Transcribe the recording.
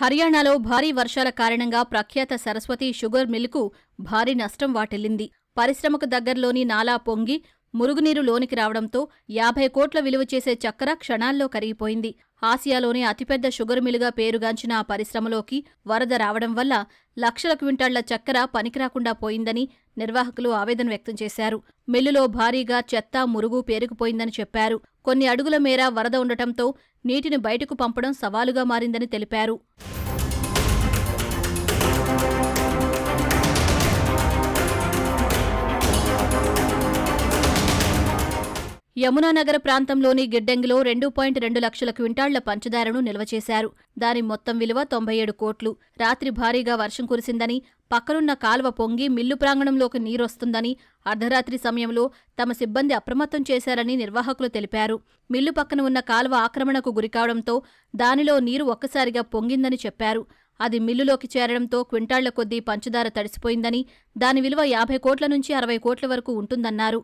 హర్యానాలో భారీ వర్షాల కారణంగా ప్రఖ్యాత సరస్వతి షుగర్ మిల్కు భారీ నష్టం వాటిల్లింది. పరిశ్రమకు దగ్గరలోని నాలా పొంగి మురుగునీరు లోనికి రావడంతో యాభై కోట్ల విలువ చేసే చక్కెర క్షణాల్లో కరిగిపోయింది. ఆసియాలోనే అతిపెద్ద షుగర్ మిల్లుగా పేరుగాంచిన ఆ పరిశ్రమలోకి వరద రావడం వల్ల లక్షల క్వింటాళ్ళ చక్కెర పనికిరాకుండా పోయిందని నిర్వాహకులు ఆవేదన వ్యక్తం చేశారు. మిల్లులో భారీగా చెత్త మురుగు పేరుకుపోయిందని చెప్పారు. కొన్ని అడుగుల మేర వరద ఉండటంతో నీటిని బయటకు పంపడం సవాలుగా మారిందని తెలిపారు. యమునానగర ప్రాంతంలోని గిడ్డంగిలో రెండు పాయింట్ రెండు లక్షల క్వింటాళ్ళ పంచదారను నిల్వ చేశారు. దాని మొత్తం విలువ తొంభై ఏడు కోట్లు. రాత్రి భారీగా వర్షం కురిసిందని పక్కనున్న కాల్వ పొంగి మిల్లు ప్రాంగణంలోకి నీరొస్తుందని అర్ధరాత్రి సమయంలో తమ సిబ్బంది అప్రమత్తం చేశారని నిర్వాహకులు తెలిపారు. మిల్లు పక్కన ఉన్న కాల్వ ఆక్రమణకు గురికావడంతో దానిలో నీరు ఒక్కసారిగా పొంగిందని చెప్పారు. అది మిల్లులోకి చేరడంతో క్వింటాళ్ళ కొద్దీ పంచదార తడిసిపోయిందని దాని విలువ యాభై కోట్ల నుంచి అరవై కోట్ల వరకు ఉంటుందన్నారు.